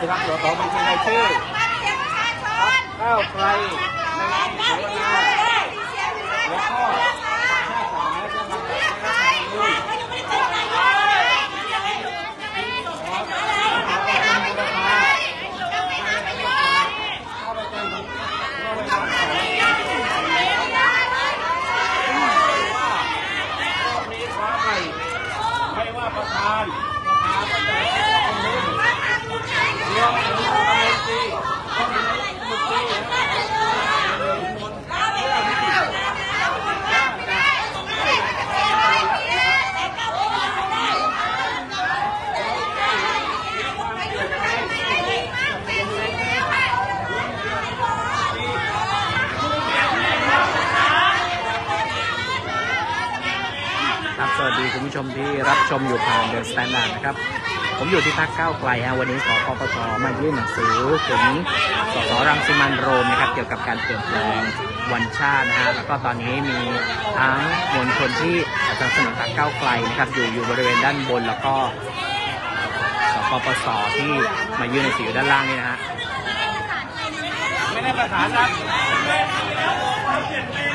ครับสสบัญชีรายชื่อก้าวไกลในนามเสวนาแล้วก็ชาติสมัยจะมาแก้ไขรัฐธรรมนูญเข้าไปเป็นเข้าไปทำอะไรว่ารอบนี้ฟ้าใหม่ไม่ว่าประธานสภาก็จะต้องรู้รวมถึงรัฐมนตรีต้องมีนายกรัฐมนตรีและ ครับ สวัสดีคุณผู้ชมที่รับชมอยู่ผ่านเดอะสแตนดาร์ดนะครับ ผมอยู่ที่พักก้าไกลฮะวันนี้สปปชมายื่นหนังสือถึงสสรังสิมันโรมนะครับ เกี่ยวกับการเปลี่ยนแปลงวันชาตินะฮะแล้วก็ตอนนี้มีทั้งมวลชนที่สนับสนุนพรรคก้าไกลนะครับ อยู่อยู่บริเวณด้านบนแล้วก็สปปสที่มายื่นหนังสือด้านล่างนี่นะฮะไม่ได้ประสานนะเ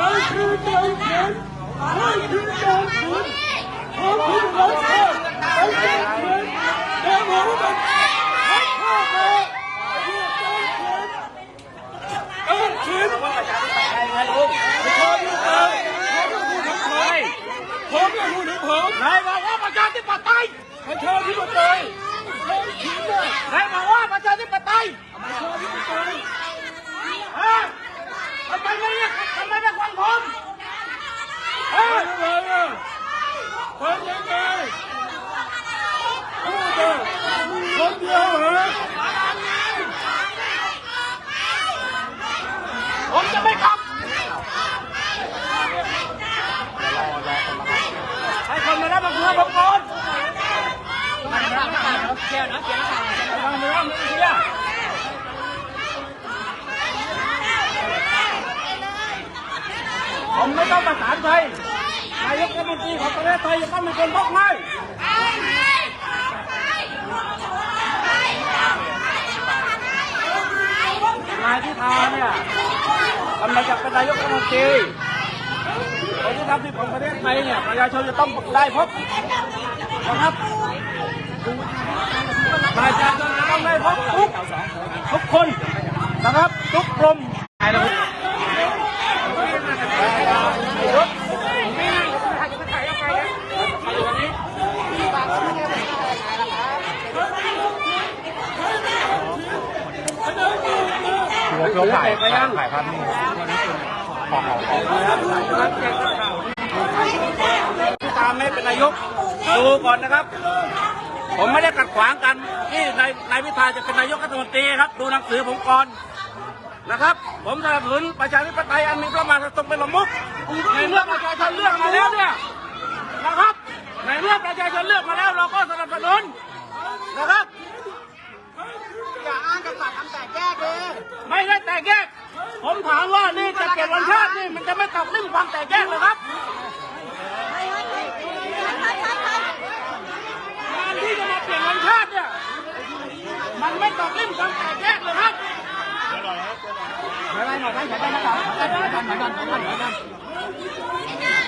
ขาคือเจ้าเข็นเขาคือเจ้าเข็นเขาคือรักชาติเขาเจ้าเข็นแต่หมูมันรักพ่อเพื่อเจ้าเข็นเออเข็นว่าประชาธิปไม่พูดถึงใครผมไม่พูดถึงผมนายบอกว่าประชาธิปไตย ประชาธิปไตยเขาเขียนเลย นายบอกว่าประชาธิปไตย ประชาธิปไตย ฮะทำไมไม่เรียกทำไมไม่ฟังผม เฮ้ยอะไรอะคนยังไงพูดเลยคนเดียวเหรอ ผมจะไม่กลับให้คนมารับมาคุยกับผมก่อนมารับมา เกี่ยวนะเกี่ยวนะฟังมือมือเชียผมไม่ต้องประสานใครนายกรัฐมนตรีของประเทศไทยจะต้องเป็นคนบอกให้นายพิธาเนี่ยกำลังจะเป็นนายกรัฐมนตรีคนที่ทำที่ของประเทศไทยเนี่ยประชาชนจะต้องได้พบนะครับ ประชาชนจะต้องได้พบทุกทุกคนนะครับ ทุกกลุ่มเราถ่ายถ่ายภาพนิ่งขอขอขอที่ตามไม่เป็นนายก ดูก่อนนะครับ ผมไม่ได้ขัดขวางกันที่นายนายพิธาจะเป็นนายกรัฐมนตรีครับ ดูหนังสือผมก่อนนะครับ ผมสนับสนุนประชาธิปไตยอันมีพระมหากษัตริย์ทรงเป็นประมุขในเมื่อประชาชนเลือกมาแล้วเนี่ยนะครับในเมื่อประชาชนเลือกมาแล้วเราก็สนับสนุนนะครับอย่าอ้างกษัตริย์ทำแต่แยกเลยไม่ได้แตกแยก ผมถามว่านี่จะเก็บวันชาตินี่มันจะไม่ตกลิ่มความแตกแยกเลยครับการที่จะมาเปลี่ยนวันชาติเนี่ย มันไม่ ตกลิ่มความแตกแยกเลยครับไม่ไม่หน่อยไม่ใช่ไปนะครับไม่ได้ทำเหมือนกันทำเหมือนกัน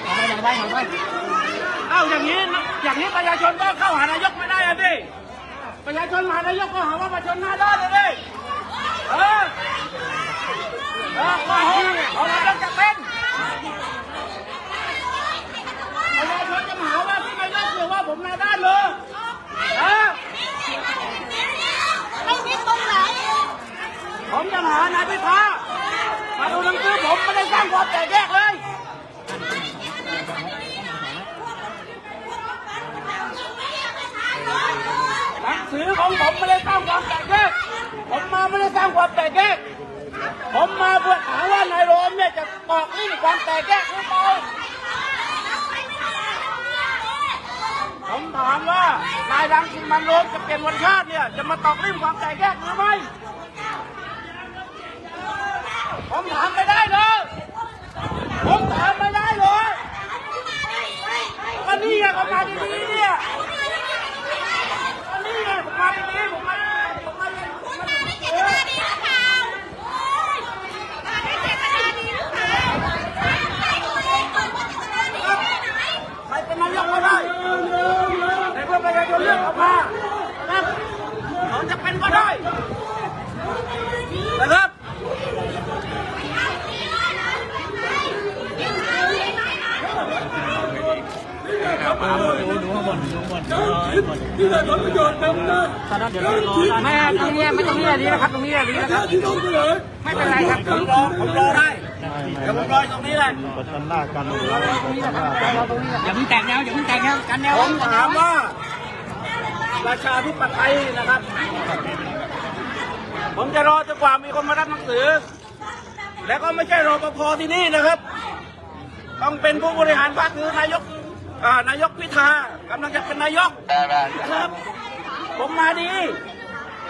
ไม่ได้ไม่ได้เอาอย่างนี้อย่างนี้ประชาชนก็เข้าหานายกไม่ได้อะดิประชาชนหานายกก็หาว่าประชาชนหน้าด้านเลยดิเออเออนายกจะเป็นประชาชนจะมาหาว่าที่นายกเรียกว่าผมหน้าด้านเลยเออ ไม่นิดตรงไหน ผมจะหานายพิธามาดูหนังสือผมไม่ได้สร้างความแตกแยกเลยหนังสือของผมไม่ได้สร้างความแตกแยก ผมมาไม่ได้สร้างความแตกแยก ผมมาเพื่อถามว่านายโรมเนี่ยจะตอกลิ่มความแตกแยกหรือเปล่าผมถามว่านายรังสิมันโรมจะเปลี่ยนวันชาติเนี่ยจะมาตอกลิ่มความแตกแยกหรือไม่ ผมถามไม่ได้เลยผมถามไม่ได้เลยอันนี้ยังมาดีๆเนี่ย ที่ได้ผลประโยชน์นั้นนะที่แม่ตรงนี้ไม่ตรงนี้ดีแล้วครับตรงนี้ดีแล้วครับที่ต้องเสนอไม่เป็นไรครับผมรอผมรอได้เดี๋ยวผมรออยู่ตรงนี้เลยอย่าเพิ่งแตกแนวอย่าเพิ่งแตกแนวกันแนวผมถามว่าประชาธิปไตยนะครับ ผมจะรอจนกว่ามีคนมารับหนังสือ แล้วก็ไม่ใช่รอปภที่นี่นะครับ ต้องเป็นผู้บริหารพรรคคือนายก นายกพิธากำลังจะเป็นนายกครับ ผมมาดี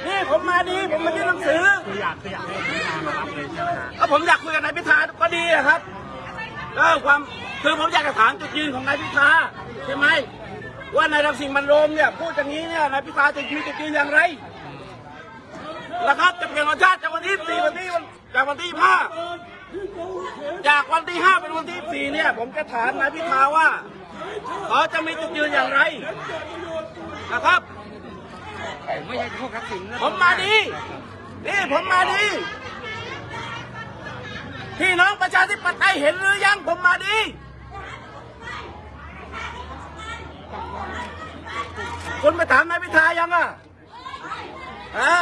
นี่ผมมาดี ผมมายื่นหนังสืออยากอยากให้พิธามารับเลยใช่ไหมครับผมอยากคุยกับนายพิธาก็ดีอะครับก็ความคือผมอยากจะถามจุดยืนของนายพิธาใช่ไหมว่านายรังสิมันโรมเนี่ยพูดอย่างนี้เนี่ยนายพิธาจะมีจุดยืนอย่างไรนะครับจะเปลี่ยนรสชาติจากวันที่สี่วันที่วันจากวันที่ห้าจากวันที่ห้าเป็นวันที่สี่เนี่ย ผมจะถามนายพิธาว่า เขาจะมีจุดยืนอย่างไรนะครับไม่ใช่พวกทักษิณผมมาดีนี่ผมมาดีพี่น้องประชาธิปไตยเห็นหรือยังผมมาดีคุณไปถามนายพิธายังอะฮะ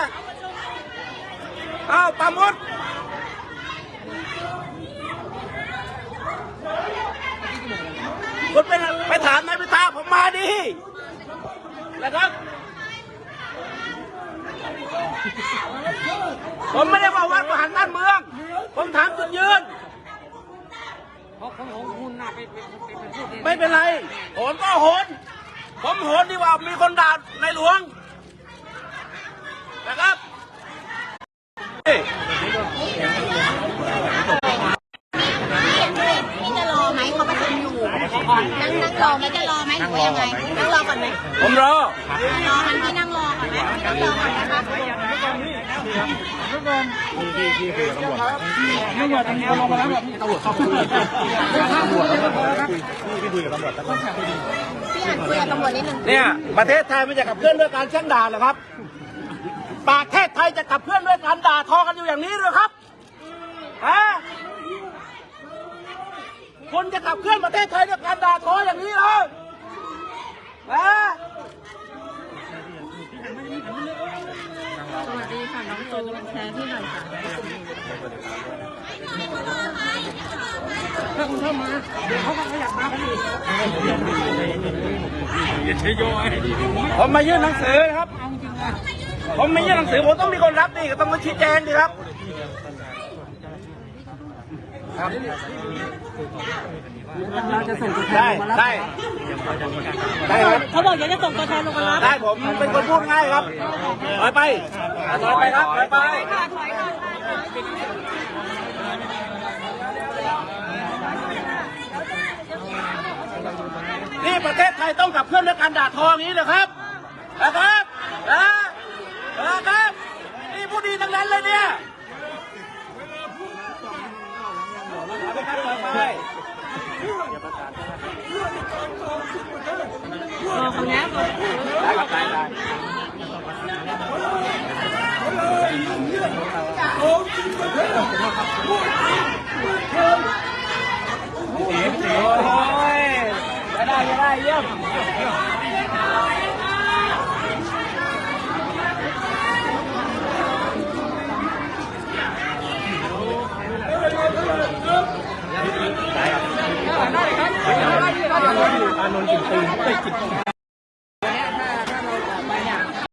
อ้าวปามุด คุณไปไปถามนายพิธาผมมาดีนะครับ ผมไม่ได้บอกว่าประหารบ้านเมือง ผมถามจุดยืนเพราะของของคุณน่ะเป็นเป็นเป็นพูดไม่เป็นไรโหนก็โหน ผมโหนดีกว่ามีคนด่าในหลวงนะครับนี่ พี่จะรอไหมเขาประชุมอยู่ นั่งนั่งรอไหมจะรอไหมหรือว่ายังไงนั่งรอก่อนไหมผมรอนั่งรอมันพี่นั่งรอก่อนไหมนั่งรอก่อนนะคะพี่หันคุยกับตำรวจนิดนึงเนี่ยประเทศไทยมันจะขับเคลื่อนด้วยการแช่งด่าเหรอครับประเทศไทยจะขับเคลื่อนด้วยการด่าทอกันอยู่อย่างนี้เหรือครับฮะ คนจะขับเคลื่อนประเทศไทยด้วยการด่าทออย่างนี้เหรอฮะสวัสดีค่ะน้องโจกำลังแชร์ที่หน่อยค่ะผมมายื่นหนังสือนะครับ ผมมายื่นหนังสือผมต้องมีคนรับดิก็ต้องมาชี้แจงดิครับ เราจะส่งตัวแทได้นมารับได้ ได้ครับ เขาบอกอยากจะส่งตัวแทนลงมารับได้ผมเป็นคนพูดง่ายครับถอยไปถอยไปครับถอยไป ค่ะถอยค่ะนี่ประเทศไทยต้องขับเคลื่อนด้วยการด่าทออย่างนี้เหรอครับ นะครับนะนะครับ นี่ผู้ดีทั้งนั้นเลยเนี่ยถอยไปครับถอยไป รอคนนี้ก่อนได้ครับไ